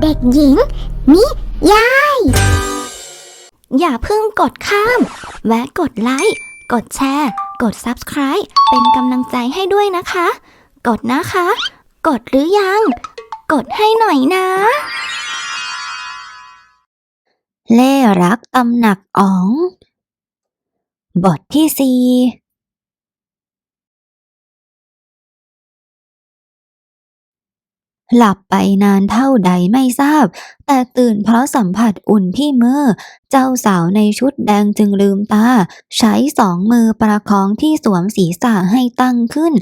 เด็กหญิง นิยาย อย่าเพิ่งกดข้าม แวะกดไลค์ กดแชร์ กด Subscribe เป็นกำลังใจให้ด้วยนะคะ กดนะคะ กดหรือยัง กดให้หน่อยนะ เล่รักตำหนักอ๋อง บทที่สี่ หลับไปนานเท่าใดไม่ทราบ แต่ตื่นเพราะสัมผัสอุ่นที่มือ จ้าสาวในชุดแดงจึงลืมตา ใช้สองมือประคองที่สวมศีรษะให้ตั้งขึ้น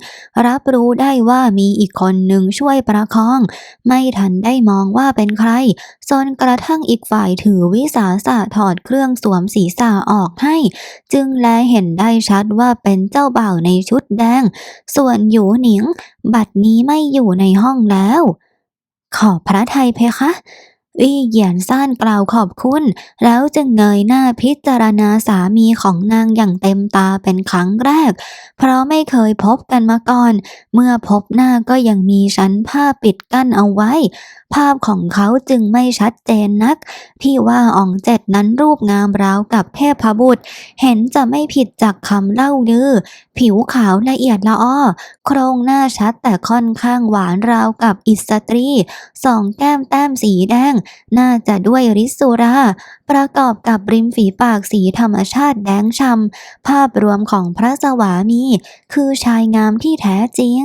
รับรู้ได้ว่ามีอีกคนหนึ่งช่วยประคอง ไม่ทันได้มองว่าเป็นใครจนกระทั่งอีกฝ่ายถือวิสาสะถอดเครื่องสวมศีรษะออกให้ จึงแลเห็นได้ชัดว่าเป็นเจ้าบ่าวในชุดแดง ส่วนหยูหนิง บัดนี้ไม่อยู่ในห้องแล้ว ขอพระไทยเพคะ วี่เหยียนซ่านกล่าวขอบคุณ แล้วจึงเงยหน้าพิจารณาสามีของนางอย่างเต็มตาเป็นครั้งแรก เพราะไม่เคยพบกันมาก่อน เมื่อพบหน้าก็ยังมีชั้นผ้าปิดกั้นเอาไว้ ภาพของเขาจึงไม่ชัดเจนนักที่ว่าอองเจ็ดนั้นรูปงามราวกับเทพบุตร เห็นจะไม่ผิดจากคำเล่าลือ ผิวขาวละเอียดละอ้อ โครงหน้าชัดแต่ค่อนข้างหวานราวกับอิสตรี สองแก้มแต้มสีแดง น่าจะด้วยริสุรา ประกอบกับริมฝีปากสีธรรมชาติแดงช่ำภาพรวมของพระสวามี คือชายงามที่แท้จริง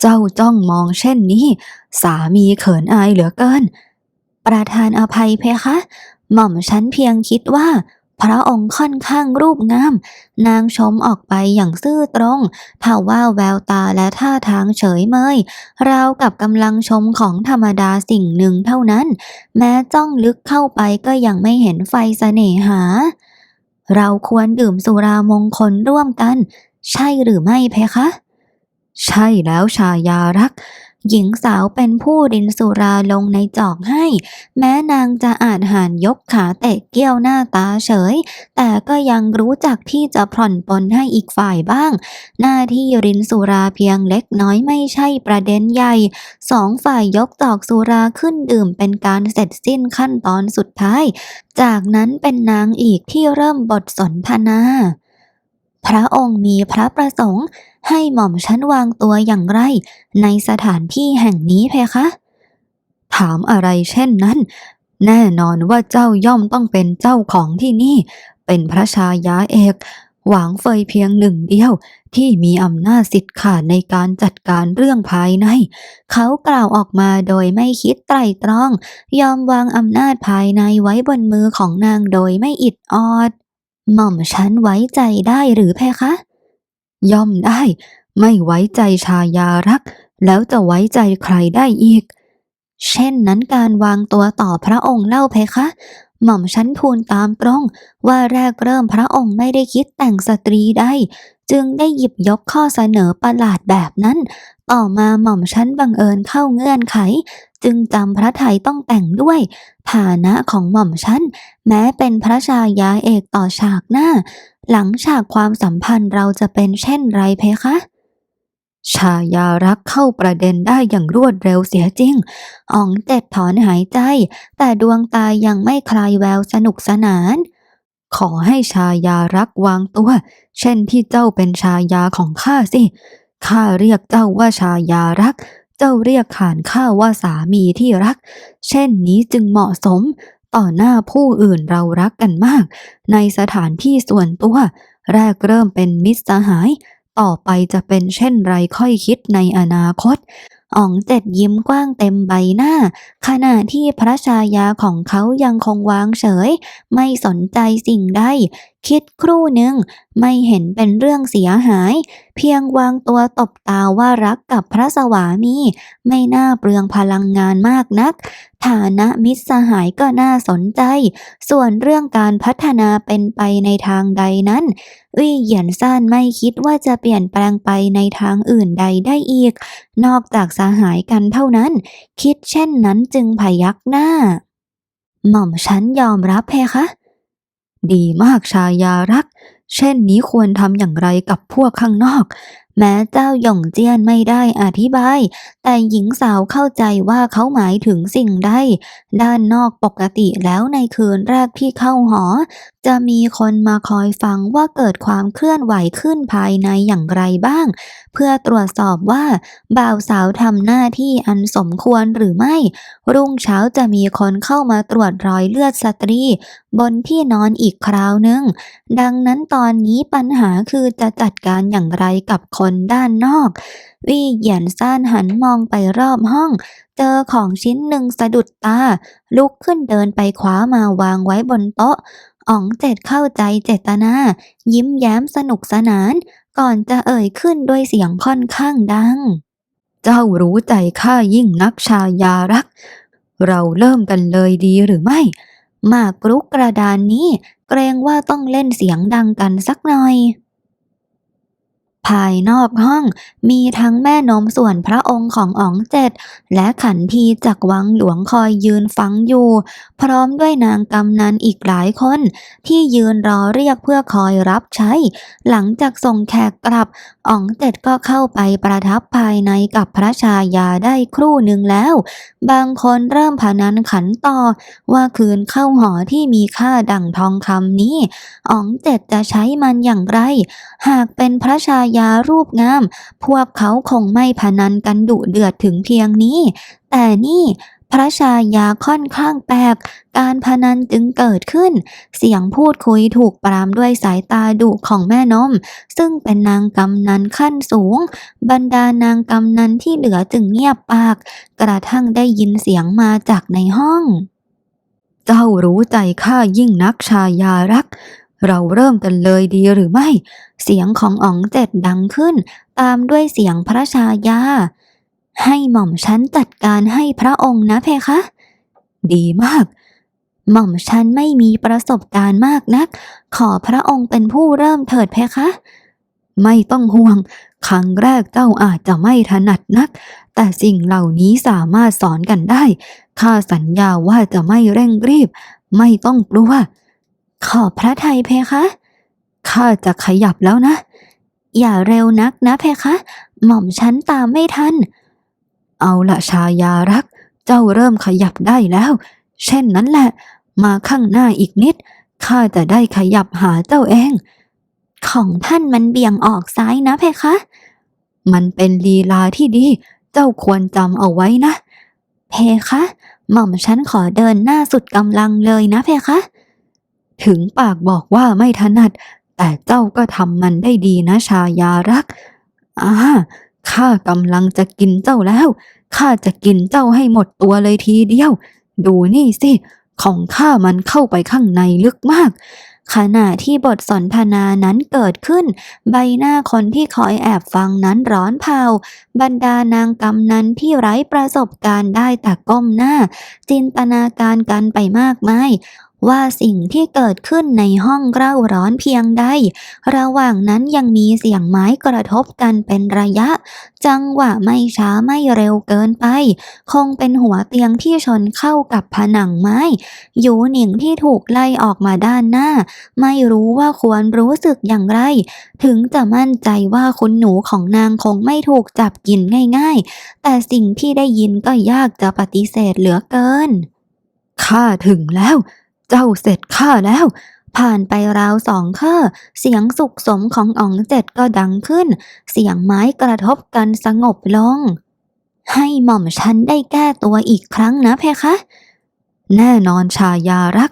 เจ้าจ้องมองเช่นนี้ สามีเขินอายเหลือเกิน ประธานอภัยเพคะ หม่อมฉันเพียงคิดว่า พระองค์ค่อนข้างรูปงาม นางชมออกไปอย่างซื่อตรงทว่าแววตาและท่าทางเฉยเมยราวกับกำลังชมของธรรมดาสิ่งหนึ่งเท่านั้น แม้จ้องลึกเข้าไปก็ยังไม่เห็นไฟเสน่หา เราควรดื่มสุรามงคลร่วมกัน ใช่หรือไม่เพคะ ใช่แล้วชายารัก หญิงสาวเป็นผู้รินสุราลงในจอกให้ แม้นางจะอาจหานยกขาเตะเกี้ยวหน้าตาเฉย แต่ก็ยังรู้จักที่จะผ่อนปลนให้อีกฝ่ายบ้าง หน้าที่รินสุราเพียงเล็กน้อยไม่ใช่ประเด็นใหญ่สองฝ่ายยกจอกสุราขึ้นดื่มเป็นการเสร็จสิ้นขั้นตอนสุดท้าย จากนั้นเป็นนางอีกที่เริ่มบทสนทนา พระองค์มีพระประสงค์ ให้หม่อมชั้นวางตัวอย่างไร ในสถานที่แห่งนี้เพคะ ถามอะไรเช่นนั้น แน่นอนว่าเจ้าย่อมต้องเป็นเจ้าของที่นี่ เป็นพระชายาเอกหวังเฟยเพียงหนึ่งเดียวที่มีอำนาจสิทธิ์ขาดในการจัดการเรื่องภายใน เขากล่าวออกมาโดยไม่คิดไตรตรอง ยอมวางอำนาจภายในไว้บนมือของนางโดยไม่อิดออด หม่อมฉันไว้ใจได้หรือเพคะ ย่อมได้ ไม่ไว้ใจชายารัก แล้วจะไว้ใจใครได้อีก เช่นนั้นการวางตัวต่อพระองค์เล่าเพคะ หม่อมฉันทูลตามตรง ว่าแรกเริ่มพระองค์ไม่ได้คิดแต่งสตรีใดจึงได้หยิบยกข้อเสนอประหลาดแบบนั้น ต่อมาหม่อมฉันบังเอิญเข้าเงื่อนไข จึงจำพระไทยต้องแต่งด้วย ฐานะของหม่อมฉันแม้เป็นพระชายาเอกต่อฉากหน้า หลังฉากความสัมพันธ์เราจะเป็นเช่นไรเพคะ ชายารักเข้าประเด็นได้อย่างรวดเร็วเสียจริงอ๋องเจ็ดถอนหายใจ แต่ดวงตายังไม่คลายแววสนุกสนาน ขอให้ชายารักวางตัว เช่นที่เจ้าเป็นชายาของข้าสิข้าเรียกเจ้าว่าชายารัก เจ้าเรียกขานข้าว่าสามีที่รัก เช่นนี้จึงเหมาะสม ต่อหน้าผู้อื่นเรารักกันมาก ในสถานที่ส่วนตัว แรกเริ่มเป็นมิตรสหาย ต่อไปจะเป็นเช่นไรค่อยคิดในอนาคตอ๋องเจ็ดยิ้มกว้างเต็มใบหน้า ขณะที่พระชายาของเขายังคงวางเฉย ไม่สนใจสิ่งใด คิดครู่หนึ่ง ไม่เห็นเป็นเรื่องเสียหาย เพียงวางตัวตบตาว่ารักกับพระสวามี ไม่น่าเปลืองพลังงานมากนัก ฐานะมิตรสหายก็น่าสนใจ ส่วนเรื่องการพัฒนาเป็นไปในทางใดนั้นวี่เหยียนซ่านไม่คิดว่าจะเปลี่ยนแปลงไปในทางอื่นใดได้อีก นอกจากสหายกันเท่านั้น คิดเช่นนั้นจึงพยักหน้า หม่อมฉันยอมรับเพคะ ดีมากชายารัก เช่นนี้ควรทำอย่างไรกับพวกข้างนอก แม้เจ้าหย่งเจียนไม่ได้อธิบาย แต่หญิงสาวเข้าใจว่าเขาหมายถึงสิ่งใด ด้านนอกปกติแล้วในคืนแรกที่เข้าหอจะมีคนมาคอยฟังว่าเกิดความเคลื่อนไหวขึ้นภายในอย่างไรบ้าง เพื่อตรวจสอบว่า บ่าวสาวทำหน้าที่อันสมควรหรือไม่ รุ่งเช้าจะมีคนเข้ามาตรวจรอยเลือดสตรี บนที่นอนอีกคราวหนึ่ง ดังนั้นตอนนี้ปัญหาคือจะจัดการอย่างไรกับคนด้านนอก วี่เหยียนซ่านหันมองไปรอบห้องเจอของชิ้นหนึ่งสะดุดตา ลุกขึ้นเดินไปคว้ามาวางไว้บนโต๊ะ อ๋องเจ็ดเข้าใจเจตนา ยิ้มแย้มสนุกสนาน ก่อนจะเอ่ยขึ้นด้วยเสียงค่อนข้างดัง เจ้ารู้ใจข้ายิ่งนักชายารัก เราเริ่มกันเลยดีหรือไม่มากรุกกระดานนี้ เกรงว่าต้องเล่นเสียงดังกันสักหน่อย ภายนอกห้องมีทั้งแม่นมส่วนพระองค์ของอ๋องเจ็ด และขันทีจากวังหลวงคอยยืนฟังอยู่ พร้อมด้วยนางกำนันอีกหลายคน ที่ยืนรอเรียกเพื่อคอยรับใช้ หลังจากส่งแขกกลับอ๋องเจ็ดก็เข้าไปประทับภายในกับพระชายาได้ครู่หนึ่งแล้ว บางคนเริ่มพนันขันต่อ ว่าคืนเข้าหอที่มีค่าดั่งทองคำนี้อ๋องเจ็ดจะใช้มันอย่างไร หากเป็นพระชายารูปงาม พวกเขาคงไม่พนันกันดุเดือดถึงเพียงนี้ แต่นี่พระชายาค่อนข้างแปลก การพนันจึงเกิดขึ้น เสียงพูดคุยถูกปรามด้วยสายตาดุของแม่นม ซึ่งเป็นนางกำนันขั้นสูง บรรดานางกำนันที่เหลือจึงเงียบปาก กระทั่งได้ยินเสียงมาจากในห้อง เจ้ารู้ใจข้ายิ่งนักชายารัก เราเริ่มกันเลยดีหรือไม่ เสียงของอ๋องเจ็ดดังขึ้น ตามด้วยเสียงพระชายา ให้หม่อมฉันจัดการให้พระองค์นะเพคะ ดีมาก หม่อมฉันไม่มีประสบการณ์มากนัก ขอพระองค์เป็นผู้เริ่มเถิดเพคะ ไม่ต้องห่วง ครั้งแรกเจ้าอาจจะไม่ถนัดนัก แต่สิ่งเหล่านี้สามารถสอนกันได้ ข้าสัญญาว่าจะไม่เร่งรีบ ไม่ต้องกลัว ขอพระไทยเพคะข้าจะขยับแล้วนะ อย่าเร็วนักนะเพคะ หม่อมฉันตามไม่ทัน เอาละชายารัก เจ้าเริ่มขยับได้แล้ว เช่นนั้นแหละ มาข้างหน้าอีกนิด ข้าจะได้ขยับหาเจ้าเอง ของท่านมันเบี่ยงออกซ้ายนะเพคะ มันเป็นลีลาที่ดี เจ้าควรจำเอาไว้นะ เพคะ หม่อมฉันขอเดินหน้าสุดกำลังเลยนะเพคะ ถึงปากบอกว่าไม่ถนัด แต่เจ้าก็ทำมันได้ดีนะชายารักอ่าข้ากำลังจะกินเจ้าแล้ว ข้าจะกินเจ้าให้หมดตัวเลยทีเดียว ดูนี่สิ ของข้ามันเข้าไปข้างในลึกมาก ขณะที่บทสนทนานั้นเกิดขึ้น ใบหน้าคนที่คอยแอบฟังนั้นร้อนเผา บรรดานางกำนันที่ไร้ประสบการณ์ได้แต่ก้มหน้า จินตนาการกันไปมากมาย ว่าสิ่งที่เกิดขึ้นในห้องเร่าร้อนเพียงใด ระหว่างนั้นยังมีเสียงไม้กระทบกันเป็นระยะ จังหวะไม่ช้าไม่เร็วเกินไป คงเป็นหัวเตียงที่ชนเข้ากับผนังไม้หยูหนิงที่ถูกไล่ออกมาด้านหน้า ไม่รู้ว่าควรรู้สึกอย่างไร ถึงจะมั่นใจว่าคุณหนูของนางคงไม่ถูกจับกินง่าย ๆ แต่สิ่งที่ได้ยินก็ยากจะปฏิเสธเหลือเกินข้าถึงแล้ว เจ้าเสร็จข้าแล้ว ผ่านไปราวสองข้อเสียงสุขสมของอ๋องเจ็ดก็ดังขึ้น เสียงไม้กระทบกันสงบลง ให้หม่อมฉันได้แก้ตัวอีกครั้งนะเพคะ แน่นอนชายารัก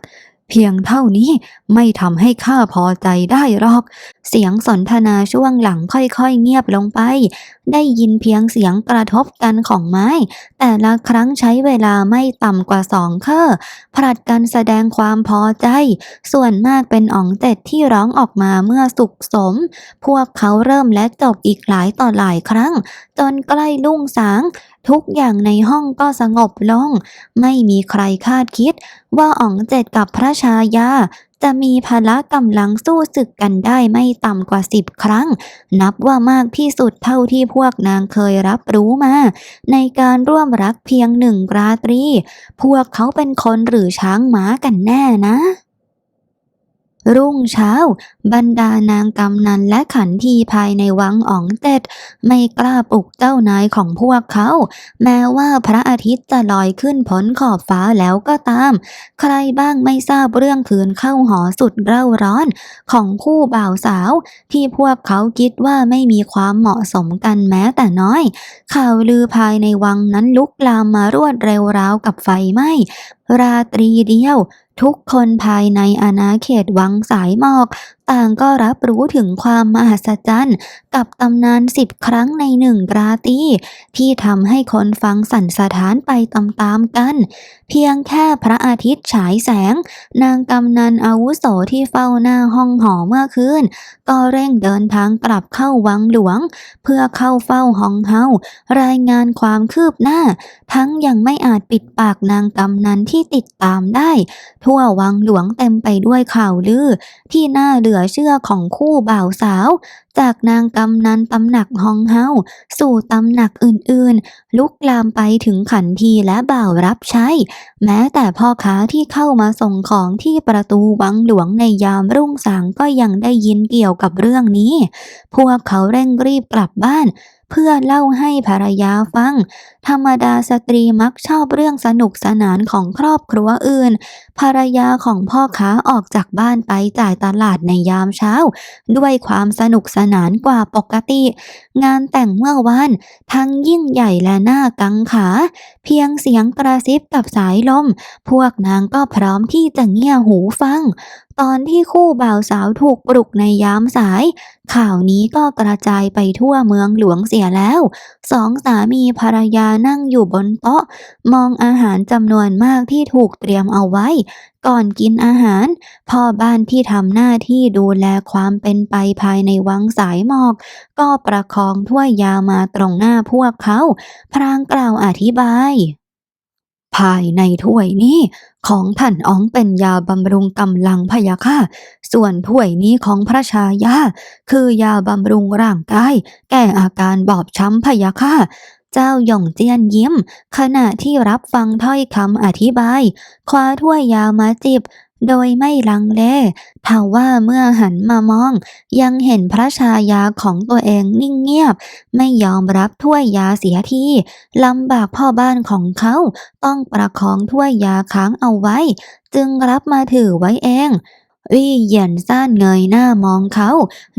เพียงเท่านี้ไม่ทำให้ข้าพอใจได้หรอก เสียงสนทนาช่วงหลังค่อยๆเงียบลงไป ได้ยินเพียงเสียงกระทบกันของไม้ แต่ละครั้งใช้เวลาไม่ต่ำกว่าสองเคอผลัดกันแสดงความพอใจ ส่วนมากเป็นอ๋องเจ็ดที่ร้องออกมาเมื่อสุขสม พวกเขาเริ่มและจบอีกหลายต่อหลายครั้ง จนใกล้ลุ่งสาง ทุกอย่างในห้องก็สงบลง ไม่มีใครคาดคิด ว่าอ๋องเจ็ดกับพระชายา จะมีพละกำลังสู้ศึกกันได้ไม่ต่ำกว่าสิบครั้ง นับว่ามากที่สุดเท่าที่พวกนางเคยรับรู้มา ในการร่วมรักเพียงหนึ่งราตรี พวกเขาเป็นคนหรือช้างม้ากันแน่นะ รุ่งเช้า บรรดานางกำนันและขันทีภายในวังอ๋องเต็ด ไม่กล้าปลุกเจ้านายของพวกเขา แม้ว่าพระอาทิตย์จะลอยขึ้นพ้นขอบฟ้าแล้วก็ตาม ใครบ้างไม่ทราบเรื่องคืนเข้าหอสุดเร่าร้อน ของคู่บ่าวสาว ที่พวกเขาคิดว่าไม่มีความเหมาะสมกันแม้แต่น้อย ข่าวลือภายในวังนั้นลุกลามมารวดเร็วราวกับไฟไหม้ ราตรีเดียว ทุกคนภายในอาณาเขตวังสายหมอก ต่างก็รับรู้ถึงความมหัศจรรย์ กับตำนานสิบครั้งในหนึ่งราตรีที่ทำให้คนฟังสั่นสะท้านไปตามๆกัน เพียงแค่พระอาทิตย์ฉายแสง นางกำนันอาวุโสที่เฝ้าหน้าห้องหอเมื่อคืน ก็เร่งเดินทางกลับเข้าวังหลวง เพื่อเข้าเฝ้าห้องเฮารายงานความคืบหน้า ทั้งยังไม่อาจปิดปากนางกำนันที่ติดตามได้ ทั่ววังหลวงเต็มไปด้วยข่าวลือที่น่าเหลือเชื่อของคู่บ่าวสาว จากนางกำนันตำหนักฮองเฮาสู่ตำหนักอื่นๆ ลุกลามไปถึงขันทีและบ่าวรับใช้ แม้แต่พ่อค้าที่เข้ามาส่งของที่ประตูวังหลวงในยามรุ่งสางก็ยังได้ยินเกี่ยวกับเรื่องนี้ พวกเขาเร่งรีบกลับบ้าน เพื่อเล่าให้ภรรยาฟัง ธรรมดาสตรีมักชอบเรื่องสนุกสนานของครอบครัวอื่น ภรรยาของพ่อค้าออกจากบ้านไปจ่ายตลาดในยามเช้า ด้วยความสนุกสนานกว่าปกติ งานแต่งเมื่อวานทั้งยิ่งใหญ่และน่ากังขา เพียงเสียงกระซิบกับสายลม พวกนางก็พร้อมที่จะเงี่ยหูฟัง ตอนที่คู่บ่าวสาวถูกปลุกในยามสาย ข่าวนี้ก็กระจายไปทั่วเมืองหลวงเสียแล้ว สองสามีภรรยานั่งอยู่บนโต๊ะ มองอาหารจำนวนมากที่ถูกเตรียมเอาไว้ ก่อนกินอาหาร พ่อบ้านที่ทำหน้าที่ดูแลความเป็นไปภายในวังสายหมอก ก็ประคองถ้วยยามาตรงหน้าพวกเขา พรางกล่าวอธิบาย ภายในถ้วยนี้ของท่านอ๋องเป็นยาบำรุงกำลังพยาค่ะ ส่วนถ้วยนี้ของพระชายา คือยาบำรุงร่างกาย แก้อาการบอบช้ำพยาค่ะเจ้าหย่องเจียนยิ้ม ขณะที่รับฟังถ้อยคำอธิบาย คว้าถ้วยยามาจิบ โดยไม่ลังเลทว่าเมื่อหันมามอง ยังเห็นพระชายาของตัวเองนิ่งเงียบ ไม่ยอมรับถ้วยยาเสียทีลำบากพ่อบ้านของเขาต้องประคองถ้วยยาค้างเอาไว้ จึงรับมาถือไว้เองวี่เหยียนซ่านเงยหน้ามองเขา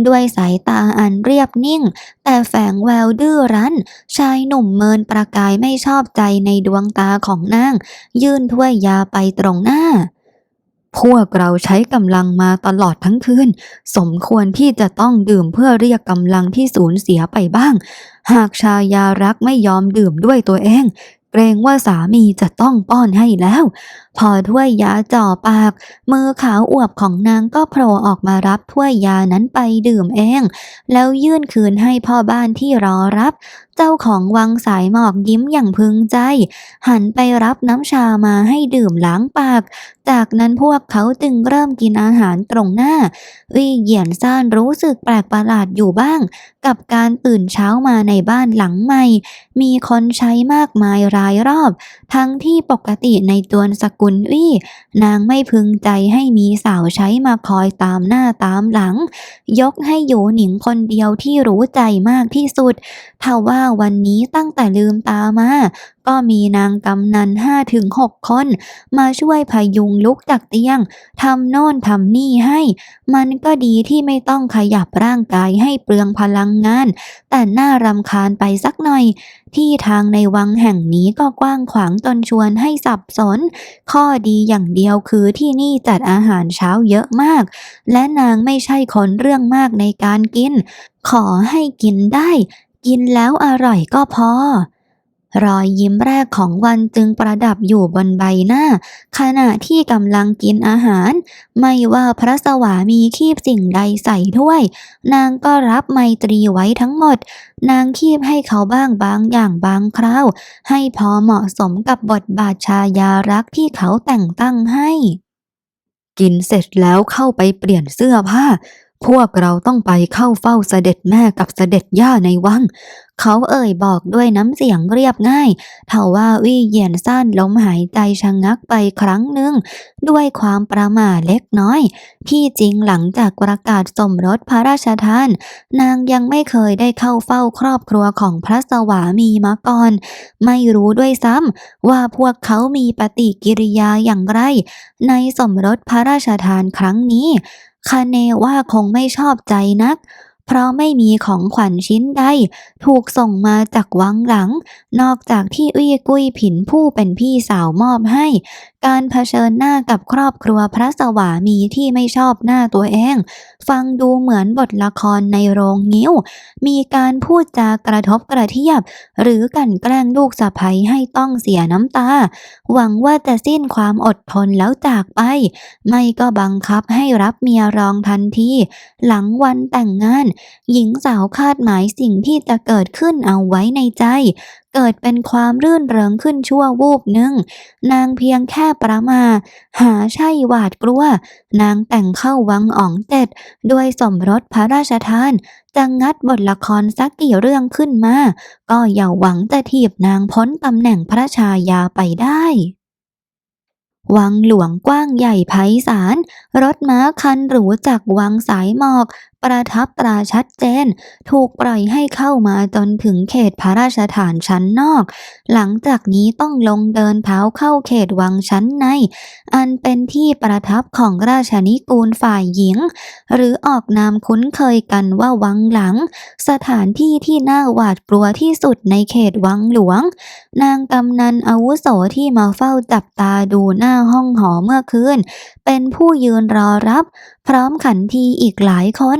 ด้วยสายตาอันเรียบนิ่ง แต่แฝงแววดื้อรั้น ชายหนุ่มเมินประกายไม่ชอบใจในดวงตาของนาง ยื่นถ้วยยาไปตรงหน้า พวกเราใช้กำลังมาตลอดทั้งคืน สมควรที่จะต้องดื่มเพื่อเรียกกำลังที่สูญเสียไปบ้าง หากชายารักไม่ยอมดื่มด้วยตัวเอง เกรงว่าสามีจะต้องป้อนให้แล้ว พอถ้วยยาจ่อปาก มือขาวอวบของนางก็โผล่ออกมารับถ้วยยานั้นไปดื่มเอง แล้วยื่นคืนให้พ่อบ้านที่รอรับ เจ้าของวังสายหมอกยิ้มอย่างพึงใจ หันไปรับน้ำชามาให้ดื่มล้างปาก จากนั้นพวกเขาจึงเริ่มกินอาหารตรงหน้า วี่เหยียนซ่านรู้สึกแปลกประหลาดอยู่บ้าง กับการตื่นเช้ามาในบ้านหลังใหม่ มีคนใช้มากมายรายรอบ ทั้งที่ปกติในจวนสกุลวี่นางไม่พึงใจให้มีสาวใช้มาคอยตามหน้าตามหลัง ยกให้อยู่หนิงคนเดียวที่รู้ใจมากที่สุดทว่าวันนี้ตั้งแต่ลืมตามาก็มีนางกำนันห้าถึงหกคน มาช่วยพยุงลุกจากเตียงทำโน่นทำนี่ให้ มันก็ดีที่ไม่ต้องขยับร่างกายให้เปลืองพลังงาน แต่น่ารำคาญไปสักหน่อย ที่ทางในวังแห่งนี้ก็กว้างขวางจนชวนให้สับสน ข้อดีอย่างเดียวคือที่นี่จัดอาหารเช้าเยอะมาก และนางไม่ใช่คนเรื่องมากในการกิน ขอให้กินได้ กินแล้วอร่อยก็พอ รอยยิ้มแรกของวันจึงประดับอยู่บนใบหน้า ขณะที่กำลังกินอาหาร ไม่ว่าพระสวามีคีบสิ่งใดใส่ถ้วย นางก็รับไมตรีไว้ทั้งหมด นางคีบให้เขาบ้างบางอย่างบางคราว ให้พอเหมาะสมกับบทบาทชายารักที่เขาแต่งตั้งให้ กินเสร็จแล้วเข้าไปเปลี่ยนเสื้อผ้า พวกเราต้องไปเข้าเฝ้าเสด็จแม่กับเสด็จย่าในวัง เขาเอ่ยบอกด้วยน้ำเสียงเรียบง่ายเทว่าวี่เหยียนสั้นลมหายใจชะงักไปครั้งหนึ่ง ด้วยความประมาเล็กน้อย ที่จริงหลังจากประกาศสมรสพระราชทาน นางยังไม่เคยได้เข้าเฝ้าครอบครัวของพระสวามีมาก่อน ไม่รู้ด้วยซ้ำว่าพวกเขามีปฏิกิริยาอย่างไร ในสมรสพระราชทานครั้งนี้ คาเนว่าคงไม่ชอบใจนัก เพราะไม่มีของขวัญชิ้นใด ถูกส่งมาจากวังหลัง นอกจากที่อุ้ยกุ้ยผินผู้เป็นพี่สาวมอบให้การเผชิญหน้ากับครอบครัวพระสวามีที่ไม่ชอบหน้าตัวเอง ฟังดูเหมือนบทละครในโรงงิ้ว มีการพูดจากระทบกระเทียบ หรือกันแกล้งลูกสะใภ้ให้ต้องเสียน้ำตา หวังว่าจะสิ้นความอดทนแล้วจากไป ไม่ก็บังคับให้รับเมียรองทันที หลังวันแต่งงาน หญิงสาวคาดหมายสิ่งที่จะเกิดขึ้นเอาไว้ในใจเกิดเป็นความรื่นเริงขึ้นชั่ววูบหนึ่ง นางเพียงแค่ประมา หาใช่หวาดกลัว นางแต่งเข้าวังอ๋องเจ็ดด้วยสมรสพระราชทานจะงัดบทละครสักกี่เรื่องขึ้นมา ก็อย่าหวังจะถีบนางพ้นตำแหน่งพระชายาไปได้วังหลวงกว้างใหญ่ไพศาลรถม้าคันหรูจากวังสายหมอก ประทับตราชัดเจน ถูกปล่อยให้เข้ามาจนถึงเขตพระราชฐานชั้นนอก หลังจากนี้ต้องลงเดินเท้าเข้าเขตวังชั้นใน อันเป็นที่ประทับของราชนิกูลฝ่ายหญิง หรือออกนามคุ้นเคยกันว่าวังหลัง สถานที่ที่น่าหวาดกลัวที่สุดในเขตวังหลวง นางกำนันอาวุโสที่มาเฝ้าจับตาดูหน้าห้องหอเมื่อคืน เป็นผู้ยืนรอรับ พร้อมขันทีอีกหลายคน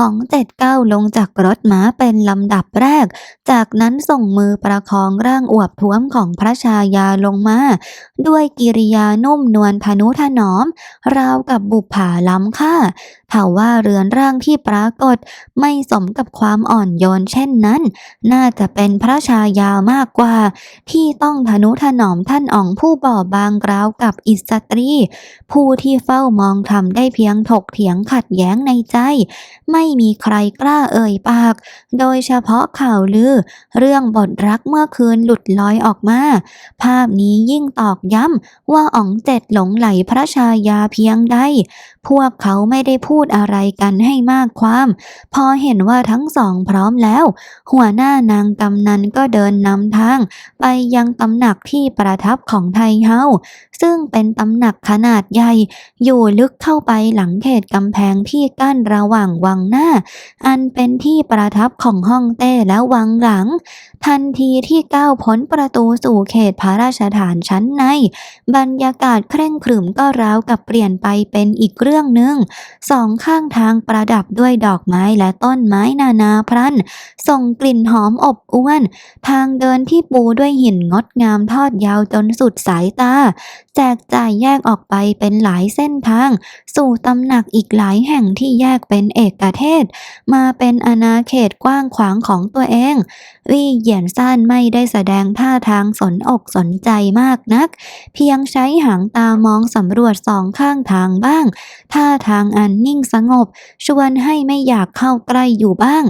อ๋องเจ็ดเก้าลงจากรถม้าเป็นลำดับแรก จากนั้นส่งมือประคองร่างอวบท้วมของพระชายาลงมา ด้วยกิริยานุ่มนวลทนุถนอม ราวกับบุปผาล้ำค่าถาว่าเรือนร่างที่ปรากฏ ไม่สมกับความอ่อนโยนเช่นนั้น น่าจะเป็นพระชายามากกว่า ที่ต้องทนุถนอมท่านอ๋องผู้บอบบางราวกับอิสตรี ผู้ที่เฝ้ามองทำได้เพียงถกเถียงขัดแย้งในใจ ไม่มีใครกล้าเอ่ยปาก โดยเฉพาะข่าวลือ เรื่องบทรักเมื่อคืนหลุดลอยออกมา ภาพนี้ยิ่งตอกย้ำว่าอ๋องเจ็ดหลงไหลพระชายาเพียงใด พวกเขาไม่ได้พูดอะไรกันให้มากความ พอเห็นว่าทั้งสองพร้อมแล้ว หัวหน้านางกำนันก็เดินนำทาง ไปยังตำหนักที่ประทับของไทเฮาซึ่งเป็นตำหนักขนาดใหญ่ อยู่ลึกเข้าไปหลังเขตกำแพงที่กั้นระหว่างวังหน้าอันเป็นที่ประทับของห้องเต้และวังหลังทันทีที่ก้าวพ้นประตูสู่เขตพระราชฐานชั้นใน บรรยากาศเคร่งขรึมก็ราวกับเปลี่ยนไปเป็นอีกเรื่องหนึ่งสองข้างทางประดับด้วยดอกไม้และต้นไม้นานาพรันส่งกลิ่นหอมอบอวน ทางเดินที่ปูด้วยหินงดงามทอดยาวจนสุดสายตา แจกจ่ายแยกออกไปเป็นหลายเส้นทาง สู่ตำหนักอีกหลายแห่งที่แยกเป็นเอกเทศ มาเป็นอาณาเขตกว้างขวางของตัวเองวีเหยียนซ่านไม่ได้แสดงท่าทางสนอกสนใจมากนัก เพียงใช้หางตามองสำรวจสองข้างทางบ้าง ท่าทางอันนิ่งสงบ ชวนให้ไม่อยากเข้าใกล้อยู่บ้าง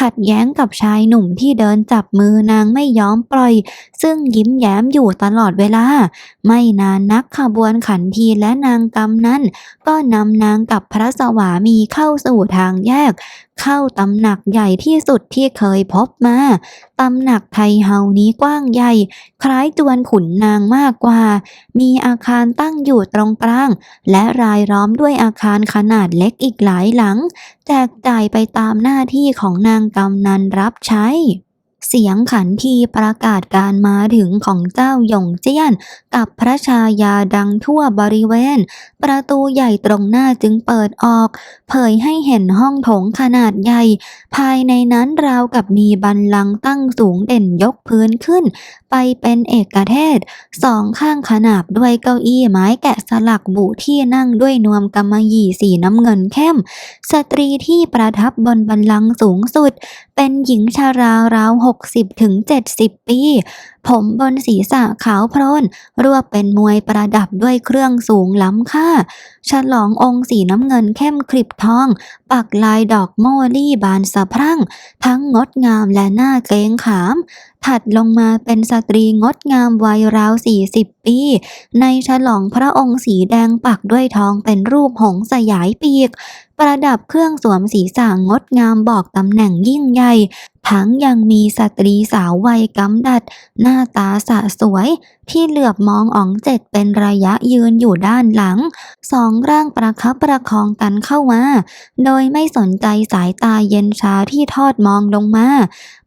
ขัดแย้งกับชายหนุ่มที่เดินจับมือนางไม่ยอมปล่อย ซึ่งยิ้มแย้มอยู่ตลอดเวลา ไม่นานนักขบวนขันทีและนางกำนั้น ก็นำนางกับพระสวามีเข้าสู่ทางแยกเข้าตำหนักใหญ่ที่สุดที่เคยพบมา ตำหนักไทเฮานี้กว้างใหญ่ คล้ายจวนขุนนางมากกว่า มีอาคารตั้งอยู่ตรงกลาง และรายล้อมด้วยอาคารขนาดเล็กอีกหลายหลัง แจกจ่ายไปตามหน้าที่ของนางกำนันรับใช้ เสียงขันทีประกาศการมาถึงของเจ้าหยงเจี้ยน กับพระชายาดังทั่วบริเวณ ประตูใหญ่ตรงหน้าจึงเปิดออก เผยให้เห็นห้องโถงขนาดใหญ่ ภายในนั้นราวกับมีบันลังตั้งสูงเด่นยกพื้นขึ้น ไปเป็นเอกเทศ สองข้างขนาบด้วยเก้าอี้ไม้แกะสลักบุที่นั่งด้วยนวมกำมะหยี่สีน้ำเงินเข้ม สตรีที่ประทับบนบันลังสูงสุด เป็นหญิงชาราราวห60-70 ปี ผมบนศีรษะขาวโพลนรวบเป็นมวยประดับด้วยเครื่องสูงล้ำค่า ฉลององค์สีน้ำเงินเข้มคลิบทอง ปักลายดอกโมลี่บานสะพรั่ง ทั้งงดงามและหน่าเกรงขาม ถัดลงมาเป็นสตรีงดงามวัยราว 40 ปี ในฉลองพระองค์สีแดงปักด้วยทองเป็นรูปหงส์สยายปีกประดับเครื่องสวมศีรษะงดงามบอกตำแหน่งยิ่งใหญ่ ทั้งยังมีสตรีสาววัยกำดัด หน้าตาสะสวยที่เหลือบมองอ๋องเจ็ดเป็นระยะยืนอยู่ด้านหลัง สองร่างประคับประคองกันเข้ามา โดยไม่สนใจสายตาเย็นชาที่ทอดมองลงมา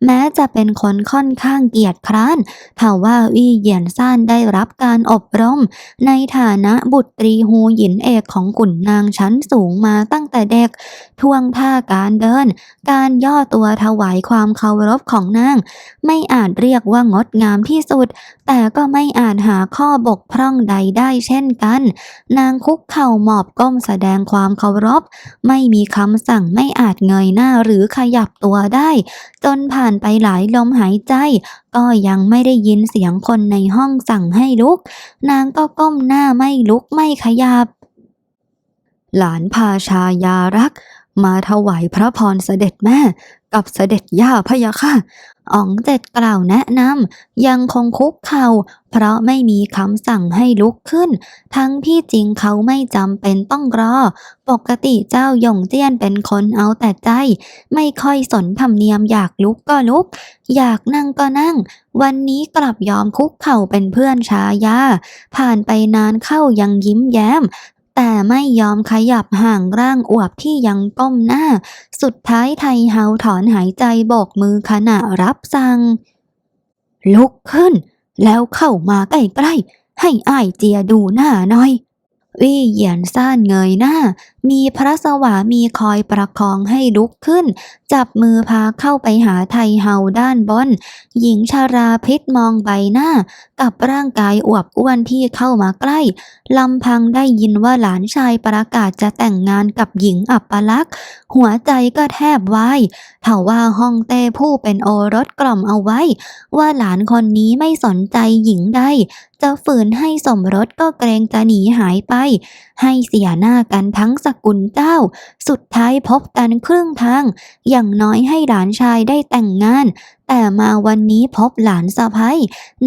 แม้จะเป็นคนค่อนข้างเกียจคร้านทว่าวี่เหยียนซ่านได้รับการอบรม ในฐานะบุตรีฮูหยินเอกของขุนนางชั้นสูงมาตั้งแต่เด็กท่วงท่าการเดิน การย่อตัวถวายความเคารพของนาง ไม่อาจเรียกว่างดงามที่สุด แต่ก็ไม่อาจหาข้อบกพร่องใดได้เช่นกัน นางคุกเข่าหมอบก้มแสดงความเคารพ ไม่มีคำสั่งไม่อาจเงยหน้าหรือขยับตัวได้ จนผ่านไปหลายลมหายใจ ก็ยังไม่ได้ยินเสียงคนในห้องสั่งให้ลุก นางก็ก้มหน้าไม่ลุกไม่ขยับ หลานพาชายารัก มาถวายพระพรเสด็จแม่กับเสด็จย่าพะยะค่ะ อ๋องเจ็ดกล่าวแนะนำยังคงคุกเข่าเพราะไม่มีคำสั่งให้ลุกขึ้น ทั้งที่จริงเขาไม่จำเป็นต้องรอ ปกติเจ้าหยงเจี้ยนเป็นคนเอาแต่ใจ ไม่ค่อยสนธรรมเนียมอยากลุกก็ลุก อยากนั่งก็นั่ง วันนี้กลับยอมคุกเข่าเป็นเพื่อนชายา ผ่านไปนานเข้ายังยิ้มแย้ม แต่ไม่ยอมขยับห่างร่างอวบที่ยังก้มหน้า สุดท้ายไทเฮาถอนหายใจโบกมือขณะรับสั่ง ลุกขึ้น แล้วเข้ามาใกล้ๆ ให้อ้ายเจียดูหน้าหน่อย วี่เหยียนซ่านเงยหน้า มีพระสวามีคอยประคองให้ลุกขึ้น จับมือพาเข้าไปหาไทเฮาด้านบน หญิงชาราพลิกมองใบหน้า กับร่างกายอวบอ้วนที่เข้ามาใกล้ลำพังได้ยินว่าหลานชายประกาศจะแต่งงานกับหญิงอัปลักษ์หัวใจก็แทบวายเถาว่าฮ่องเต้ผู้เป็นโอรสกล่อมเอาไว้ ว่าหลานคนนี้ไม่สนใจหญิงใดจะฝืนให้สมรสก็เกรงจะหนีหายไปให้เสียหน้ากันทั้งสกุลเจ้า สุดท้ายพบกันครึ่งทาง อย่างน้อยให้หลานชายได้แต่งงาน แต่มาวันนี้พบหลานสะพ้ย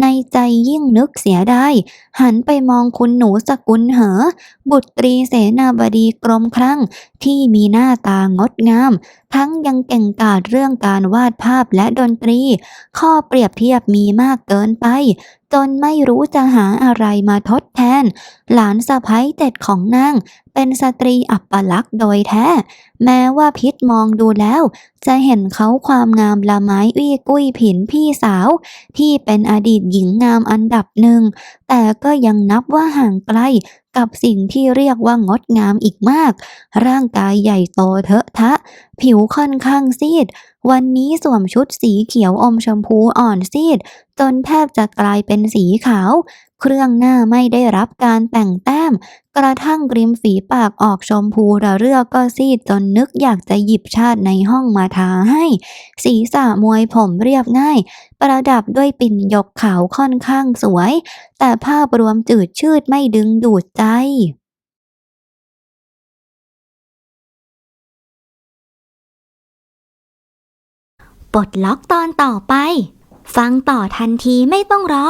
ในใจยิ่งนึกเสียดายหันไปมองคุณหนูสกุลเหอ บุตรีเสนาบดีกรมครั้ง ที่มีหน้าตางดงาม ทั้งยังเก่งกาจเรื่องการวาดภาพและดนตรี ข้อเปรียบเทียบมีมากเกินไป จนไม่รู้จะหาอะไรมาทดแทน หลานสะพ้ยเด็ดของนางเป็นสตรีอัปลักษณ์โดยแท้ แม้ว่าพิษมองดูแล้ว จะเห็นเขาความงามละไม้อุ้ยกุ้ยผินพี่สาว ที่เป็นอดีตหญิงงามอันดับหนึ่ง แต่ก็ยังนับว่าห่างไกล กับสิ่งที่เรียกว่างดงามอีกมาก ร่างกายใหญ่โตเทอะทะ ผิวค่อนข้างซีด วันนี้สวมชุดสีเขียวอมชมพูอ่อนซีด จนแทบจะกลายเป็นสีขาว เครื่องหน้าไม่ได้รับการแต่งแต้ม กระทั่งริมฝีปากออกชมพูระเรื่อก็ซีดจนนึกอยากจะหยิบชาติในห้องมาทาให้ ศีรษะมวยผมเรียบง่าย ประดับด้วยปิ่นหยกขาวค่อนข้างสวย แต่ภาพรวมจืดชืดไม่ดึงดูดใจปลดล็อกตอนต่อไป ฟังต่อทันทีไม่ต้องรอ